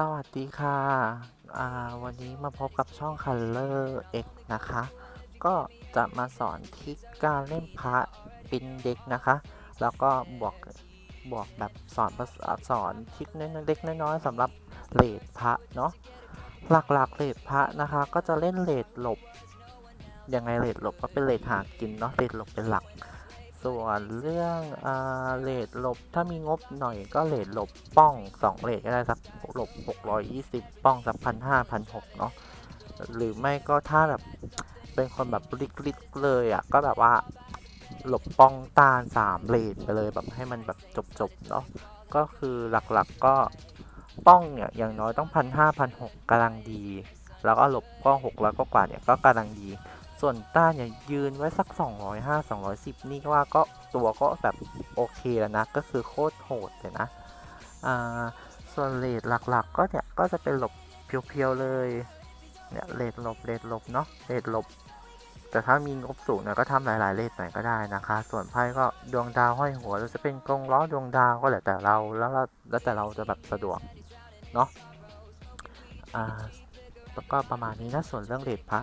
สวัสดีค่ะอ่าวันนี้มาพบกับช่อง Color X นะคะ ก็จะมาสอนทริคการเล่นพระปินเด็กนะคะ แล้วก็บวกบวกแบบสอนสอนทริคเล็กน้อยๆสำหรับเลดพระเนาะหลักๆเลดพระนะคะ ก็จะเล่นเลดหลบยังไงเลดหลบก็เป็นเลดหากินเนาะเลดหลบเป็นหลัก ส่วนเรื่องอ่าเลทหลบถ้ามีงบหน่อยก็เลทหลบป้อง2เลทก็ได้สักหลบ 620 ป้องสักพันห้าพันหกเนาะหรือไม่ก็ถ้าแบบเป็นคนแบบลิกๆเลยอะก็แบบว่าหลบป้องต้าน3เลทไปเลยแบบให้มันแบบจบๆเนาะก็คือหลักๆก็ป้องเนี่ยอย่างน้อยต้องพันห้าพันหกกำลังดี แล้วก็หลบป้อง6แล้วก็กว่าเนี่ยก็กำลังดี ส่วนต้านเนี่ยยืนไว้สัก 205 210 นี่ก็ว่าก็ตัวก็แบบโอเคแล้วนะ ก็คือโคตรโหดเลยนะ อ่า ส่วนเลทหลักๆ ก็เนี่ย ก็จะเป็นหลบเพียวๆเลย เนี่ยเลทหลบเลทหลบเนาะเลทหลบ แต่ถ้ามีงบสูงเนี่ยก็ทำหลายๆเลทหน่อยก็ได้นะคะ ส่วนไพ่ก็ดวงดาวห้อยหัวเราจะเป็นกรงล้อดวงดาวก็แล้วแต่เราแล้วแล้วแต่เราจะแบบสะดวกเนาะ อ่าแล้วก็ประมาณนี้นะส่วนเรื่องเลทพระ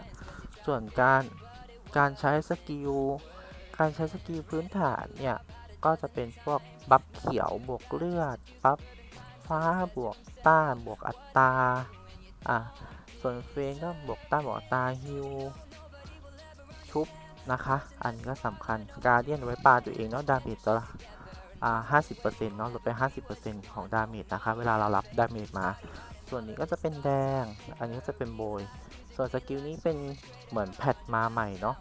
ส่วนการการใช้สกิลการใช้สกิลพื้นฐานเนี่ยก็จะเป็นพวกบัฟเขียวบวกเลือดบัฟฟ้าบวกต้านบวกอัตราอะส่วนเฟนก็บวกต้านบวกอัตราฮิวชุบนะคะ อันนี้ก็สำคัญการเดียนไว้ปลาตัวเองเนาะดาเมจจะอ่าห้าสิบเปอร์เซ็นต์เนาะลดไปห้าสิบเปอร์เซ็นต์ของดาเมจนะคะ เวลาเรารับดาเมจมา ส่วนนี้ก็จะเป็นแดง อันนี้ก็จะเป็นโบย ส่วนสกิลนี้เป็นเหมือนแพทมาใหม่เนาะ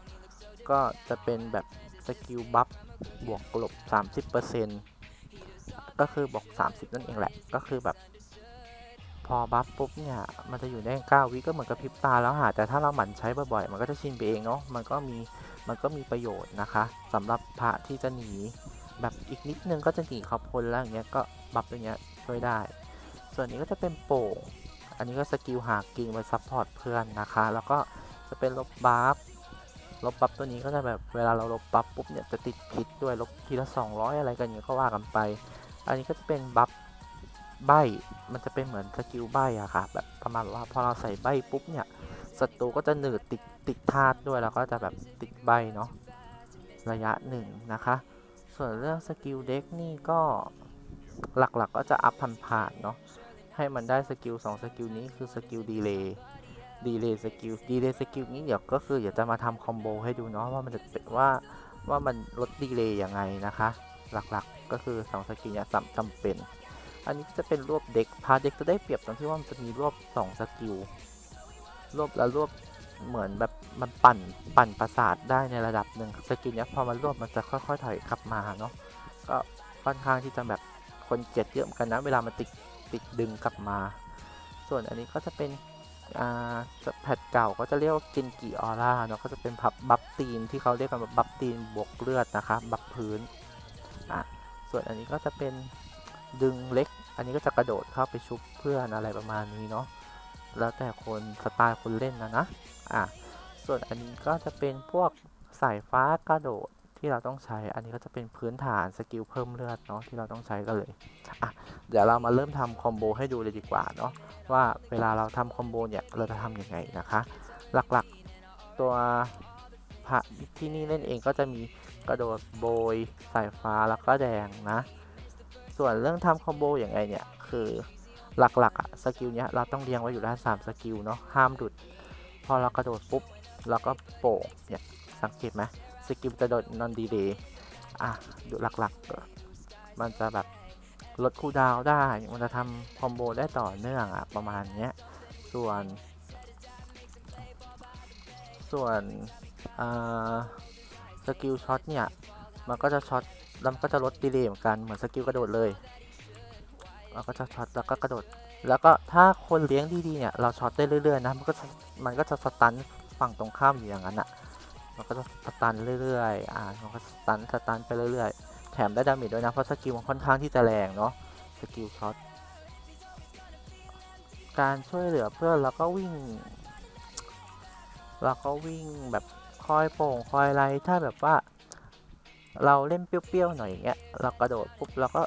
ก็จะเป็นแบบสกิลบัฟบวกกลบ 30%ก็คือบวก30 นั่นเองแหละ ก็คือแบบ พอบัฟปุ๊บเนี่ย มันจะอยู่ได้9วิก็เหมือนกับพริบตาแล้วหาแต่ถ้าเราหมั่นใช้บ่อยๆ มันก็จะชินไปเองเนาะ มันก็มีมันก็มีประโยชน์นะคะสำหรับพระที่จะหนีแบบอีกนิดนึงก็จะหนีขอบพลแล้วอย่างเงี้ยก็บัฟอย่างเงี้ยช่วยได้ ส่วนนี้ก็จะเป็นโป่ง อันนี้ก็สกิลหากิงไว้ซัพพอร์ตเพื่อนนะคะ แล้วก็จะเป็นลบบัฟ ลบบัฟตัวนี้ก็จะแบบเวลาเราลบบัฟปุ๊บเนี่ยจะติดพิษด้วยลบทีละ 200 อะไรกันอย่างเงี้ยก็ว่ากันไป อันนี้ก็จะเป็นบัฟใบ มันจะเป็นเหมือนสกิลใบอะค่ะ แบบประมาณว่าพอเราใส่ใบปุ๊บเนี่ยศัตรูก็จะหนืดติดติดธาตุด้วยแล้วก็จะแบบติดใบเนาะระยะหนึ่งนะคะ ส่วนเรื่องสกิลเด็กนี่ก็ หลักๆกก็จะอัพผ่านๆเนาะให้มันได้สกิล2สกิลนี้คือสกิลดีเลย์ดีเลย์สกิลดีเลย์สกิลนี้เดี๋ยวก็คือเดี๋ยวจะมาทำคอมโบให้ดูเนาะว่ามันจะเป็นว่าว่ามันลดดีเลย์ยังไงนะคะ หลักๆก็คือ2สกิลเนี้ยจำจำเป็น อันนี้จะเป็นรวบเด็กพาเด็กจะได้เปรียบตรงที่ว่ามันจะมีรวบ2สกิลรวบแล้วรวบเหมือนแบบมันปั่นปั่นประสาทได้ในระดับหนึ่งสกิลเนี้ยพอมันรวบมันจะค่อยๆถอยกลับมาเนาะก็ค่อนข้างที่จะแบบ คนเจ็ดเยอะเหมือนกันนะ เวลามันติดติดดึงกลับมา ส่วนอันนี้ก็จะเป็นอ่าแพทเก่าก็จะเรียกว่ากินกีออร่าเนาะก็จะเป็นพับบัฟตีนที่เขาเรียกกันว่าบัฟตีนบวกเลือดนะคะบัฟพื้นอะส่วนอันนี้ก็จะเป็นดึงเล็ก อันนี้ก็จะกระโดดเข้าไปชุบเพื่อนอะไรประมาณนี้เนาะแล้วแต่คนสไตล์คนเล่นนะนะอะส่วนอันนี้ก็จะเป็นพวกสายฟ้ากระโดด ที่เราต้องใช้ อันนี้ก็จะเป็นพื้นฐานสกิลเพิ่มเลือดเนาะที่เราต้องใช้กันเลยอะเดี๋ยวเรามาเริ่มทำคอมโบให้ดูเลยดีกว่าเนาะว่าเวลาเราทำคอมโบเนี่ยเราจะทำยังไงนะคะ หลักๆตัวพระที่นี่เล่นเองก็จะมีกระโดดโบยสายฟ้าแล้วก็แดงนะ ส่วนเรื่องทำคอมโบอย่างไงเนี่ยคือหลักๆอะสกิลเนี้ยเราต้องเรียงไว้อยู่ด้าน3สกิลเนาะห้ามดุด พอเรากระโดดปุ๊บเราก็โป่งเนี่ยสังเกตไหม สกิลจะโดดนอนดีเลยอะดูหลักๆ มันจะแบบลดคูดาวได้ มันจะทำคอมโบได้ต่อเนื่องอะประมาณเนี้ย ส่วน ส่วนสกิลช็อตเนี่ย มันก็จะช็อตแล้วมันก็จะลดดีเลย์เหมือนกัน เหมือนสกิลกระโดดเลยมันก็จะช็อตแล้วก็กระโดด แล้วก็ถ้าคนเลี้ยงดีๆเนี่ย เราช็อตได้เรื่อยๆนะ มันก็จะมันก็จะสตันฝั่งตรงข้ามอยู่อย่างนั้นอะ มันก็จะสตันเรื่อยๆ อ่า มันก็สตันสตันไปเรื่อยๆ แถมได้ดาเมจด้วยนะ เพราะสกิลมันค่อนข้างที่จะแรงเนาะ สกิลช็อต การช่วยเหลือเพื่อนแล้วก็วิ่ง แล้วก็วิ่งแบบคอยโป่งคอยไร ถ้าแบบว่า เราเล่นเปรี้ยวๆหน่อยอย่างเงี้ย เรากระโดดปุ๊บแล้วก็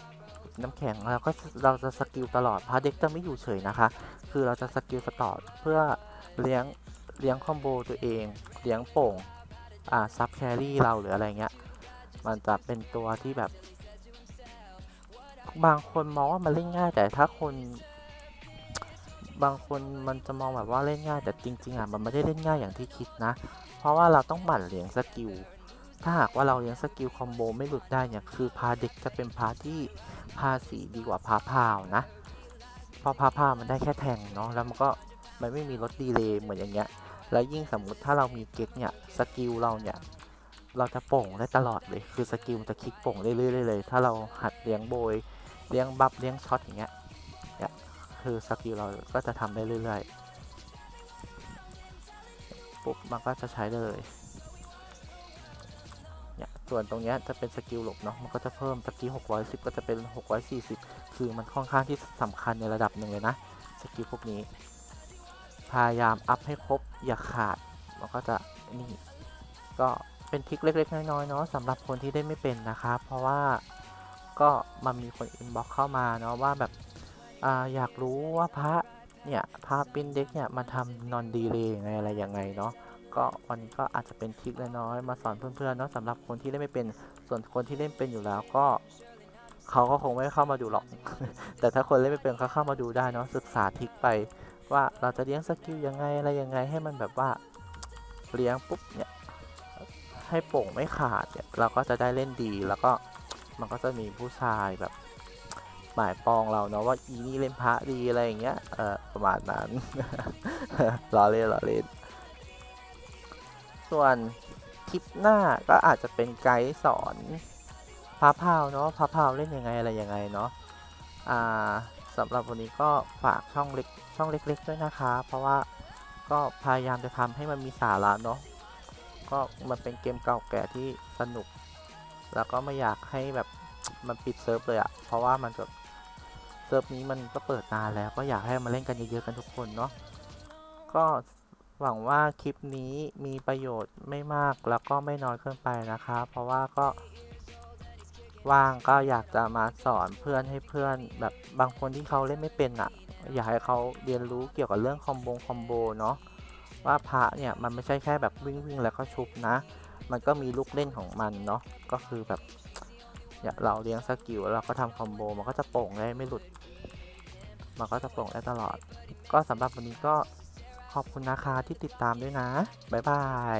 น้ำแข็งเราก็เราจะสกิลตลอดพาเด็กจะไม่อยู่เฉยนะคะ คือเราจะสกิลตลอดเพื่อเลี้ยงเลี้ยงคอมโบตัวเอง เลี้ยงโป่ง อ่าซับแครี่เราหรืออะไรเงี้ย มันจะเป็นตัวที่แบบ บางคนมองว่ามันเล่นง่าย แต่ถ้าคน บางคนมันจะมองแบบว่าเล่นง่าย แต่จริง ๆอะมันไม่ได้เล่นง่ายอย่างที่คิดนะ เพราะว่าเราต้องหมั่นเลี้ยงสกิลถ้าหากว่าเราเลี้ยงสกิลคอมโบไม่หลุดได้เนี่ยคือพาเด็กจะเป็นพาที่พาสีดีกว่าพาพาวนะเพราะพาพาวมันได้แค่แทงเนาะแล้วมันก็มันไม่มีลดดีเลย์เหมือนอย่างเงี้ย แล้วยิ่งสมมุติถ้าเรามีเก็กเนี่ยสกิลเราเนี่ยเราจะโป่งได้ตลอดเลย คือสกิลมันจะคลิกโป่งเรื่อยๆเลยถ้าเราหัดเลี้ยงโบย เลี้ยงบัฟเลี้ยงช็อตอย่างเงี้ยเนี่ยคือสกิลเราก็จะทำได้เรื่อยๆปุ๊บมันก็จะใช้ได้เลยเนี่ยส่วนตรงเนี้ยจะเป็นสกิลหลบเนาะมันก็จะเพิ่มสกิล610 ก็จะเป็น 640 คือมันค่อนข้างที่สำคัญในระดับหนึ่งเลยนะสกิลพวกนี้ายามอัพให้ครบอย่าขาดมันก็จะนี่ก็เป็นทริคเล็ก ๆ น้อยๆเนาะสำหรับคนที่ได้ไม่เป็นนะครับเพราะว่าก็มันมีคนอินบ็อกเข้ามาเนาะว่าแบบออยากรู้ว่าพระเนี่ยพระปินเด็กเนี่ยมาทำนอนดีเลยยังไงอะไรยังไงเนาะก็วันนี้ก็อาจจะเป็นทริคน้อยๆมาสอนเพื่อนๆเนาะสำหรับคนที่เล่นไม่เป็นส่วนคนที่เล่นเป็นอยู่แล้วก็เขาก็คงไม่เข้ามาดูหรอก แต่ถ้าคนเล่นไม่เป็นเขาเข้ามาดูได้เนาะศึกษาทริคไป ว่าเราจะเลี้ยงสกิลยังไงอะไรยังไงให้มันแบบว่าเลี้ยงปุ๊บเนี่ยให้โป่งไม่ขาดเนี่ยเราก็จะได้เล่นดีแล้วก็มันก็จะมีผู้ชายแบบหมายปองเราเนาะว่าอีนี่เล่นพระดีอะไรอย่างเงี้ยเออประมาณนั้นล้อเล่นล้อเล่นส่วนคลิปหน้าก็อาจจะเป็นไกด์สอนพระพาวเนาะพระพาวเล่นยังไงอะไรยังไงเนาะอ่า สำหรับวันนี้ก็ฝากช่องเล็กช่องเล็ก ๆ ด้วยนะคะ เพราะว่าก็พยายามจะทำให้มันมีสาระเนาะก็มันเป็นเกมเก่าแก่ที่สนุก แล้วก็ไม่อยากให้แบบมันปิดเซิร์ฟเลยอะเพราะว่ามันแบบเซิร์ฟนี้มันก็เปิดนานแล้ว ก็อยากให้มาเล่นกันเยอะๆกันทุกคนเนาะก็หวังว่าคลิปนี้มีประโยชน์ไม่มากแล้วก็ไม่น้อยเกินไปนะคะ เพราะว่าก็ ว่างก็อยากจะมาสอนเพื่อนให้เพื่อนแบบบางคนที่เขาเล่นไม่เป็นอะอยากให้เขาเรียนรู้เกี่ยวกับเรื่องคอมโบคอมโบเนาะว่าพระเนี่ยมันไม่ใช่แค่แบบวิ่งวิ่งแล้วก็ชุบนะ มันก็มีลูกเล่นของมันเนาะก็คือแบบเราเลี้ยงสกิลเราก็ทำคอมโบมันก็จะโป่งได้ไม่หลุด มันก็จะโป่งได้ตลอด ก็สำหรับวันนี้ก็ขอบคุณนะคะที่ติดตามด้วยนะ บ๊ายบาย